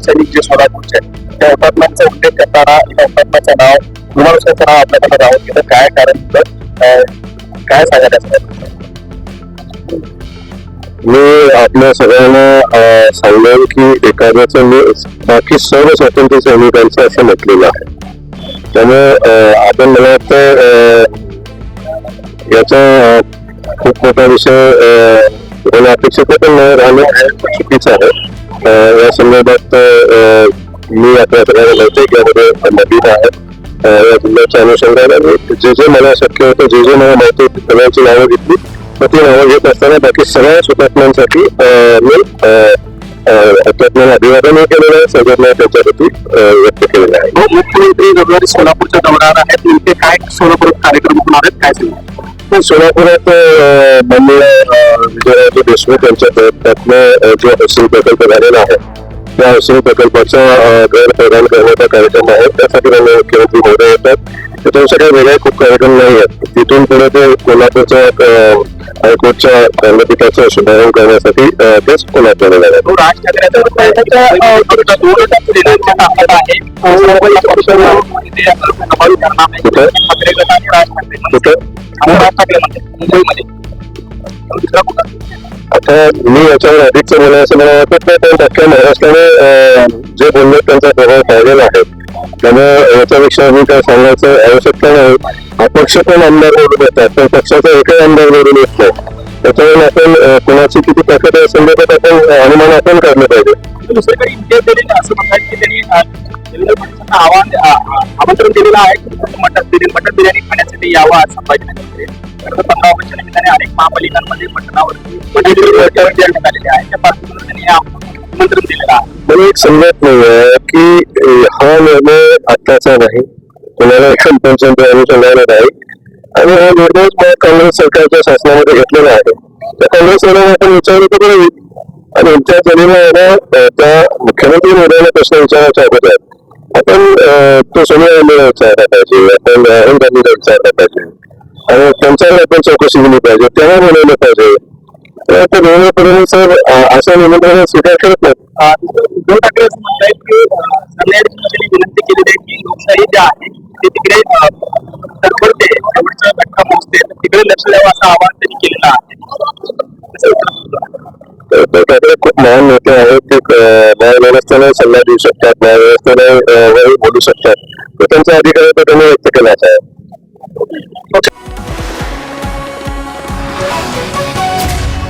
सैनिक जे सोलापूरचे त्या हुतात्म्यांचा उल्लेख करताना एका हुतात्म्याचं नाव विमानुष्याचं नाव आपल्याकडे राहून तिथं काय कारण काय सांगायचं मी आपल्या सगळ्यांना सांगेन की एखाद्याचं मी बाकी सर्व स्वातंत्र्य सैनिकांचं असं म्हटलेलं आहे. त्यामुळे आपण मला वाटतं याचा खूप मोठा विषय होणं अपेक्षित पण नाही राहणं चुकीचं आहे. या संदर्भात अं, मी आपल्या सगळ्यांना माहिती आहे की यामध्ये नवीन आहे अं, या जिल्ह्याच्या अनुषंगाने मी जे जे मला शक्य होतं जे जे मला माहिती होती सगळ्यांची नावं घेतली तर ती नावं घेत असताना बाकी सगळ्या हुतात्म्यांसाठी अं, मी अं, अं, हुतात्म्यांना अभिवादनही केलेलं आहे सगळ्यांना त्यांच्यासाठी अं, व्यक्त केलेलं आहे हो, मुख्यमंत्री रविवारी सोलापूरच्या दौऱ्यावर आहेत नेमके काय सोलापूरात कार्यक्रम होणार आहेत काय सांगू पण सोलापुरात अं, माननीय विजयराजे देशमुख यांच्या प्रयत्नातनं जो हौसिंग प्रकल्प झालेला आहे त्या हौसिंग प्रकल्पाचा घर प्रदान करण्याचा कार्यक्रम आहे. त्यासाठी माननीय मुख्यमंत्री महोदय येतात. तिथून सगळ्या वेगळे खूप कार्यक्रम नाही आहेत. तिथून पुढे ते कोल्हापूरच्या हायकोर्टच्या खंडपीठाचा शुभारंभ करण्यासाठी तेच कोल्हापूरला जाणार तो राज ठाकरेंचा त्याच्या, अं, विरोधात दोन गटात दिलेला दाखवत आहे. ते आता राज ठाकरे. मी याच्यावर अधिकचं बोलायचं मला वाटत नाही पण अख्ख्या महाराष्ट्राने जे बोलले त्यांचा प्रभाव पाहिलेला आहे. त्यामुळे याच्यापेक्षा मी काय सांगायचं आवश्यकता नाही. अपक्ष पण आमदार निवडून येतात. पण पक्षाचा एकही आमदार निवडून येत नाही. त्याच्यामुळे आपण कोणाची किती ताकद आहे संदर्भात आपण अनुमान आपण काढलं पाहिजे. दुसरीकडे इंडिया दिलेलं असं म्हणतात की त्यांनी आव्हान आमंत्रण दिलेलं आहे. मटन बिर्याणी मटन बिर्याणी खाण्यासाठी यावं पंधरा ऑगस्टच्या निमित्ताने अनेक महापालिकांमध्ये मटन बिर्याणी देण्यात आलेली आहे त्या पार्श्वभूमीवर त्यांनी आमंत्रण दिलेलं आहे. मला एक समजत नाहीये की हा निर्णय आत्ताचा नाही. कोणाला पंचायत अनुषंगाने आहे आणि हा निर्णय काँग्रेस सरकारच्या शासनामध्ये घेतलेला आहे. त्या काँग्रेस सरकारने आपण विचारलं तर बरं होईल. आणि आमच्या जमीन त्या मुख्यमंत्री मोदयांना प्रश्न विचारायच्या अगोदर आपण तो सोनिया गांधीला विचारला पाहिजे आपण राहुल गांधीला विचारला पाहिजे. आणि त्यांच्यावर आपण चौकशी केली पाहिजे त्यांना बोलवलं पाहिजे. तर देवेंद्र फडणवीस सर अं, अशा निमंत्रणाचा स्वीकार करत नाहीत उद्धव ठाकरे विनंती केलेली आहे की लोकशाही ज्या आहे ते तिकडे तडफडते एवढचा धक्का पोहोचते तिकडे लक्ष द्यावं असं आवाहन त्यांनी केलेलं आहे खूप महान नेते आहेत ते न्यायव्यवस्थेने सल्ला देऊ शकतात न्यायव्यवस्थेने बोलू शकतात तर त्यांचा अधिकार आहे त्यांनी व्यक्त केलाच आहे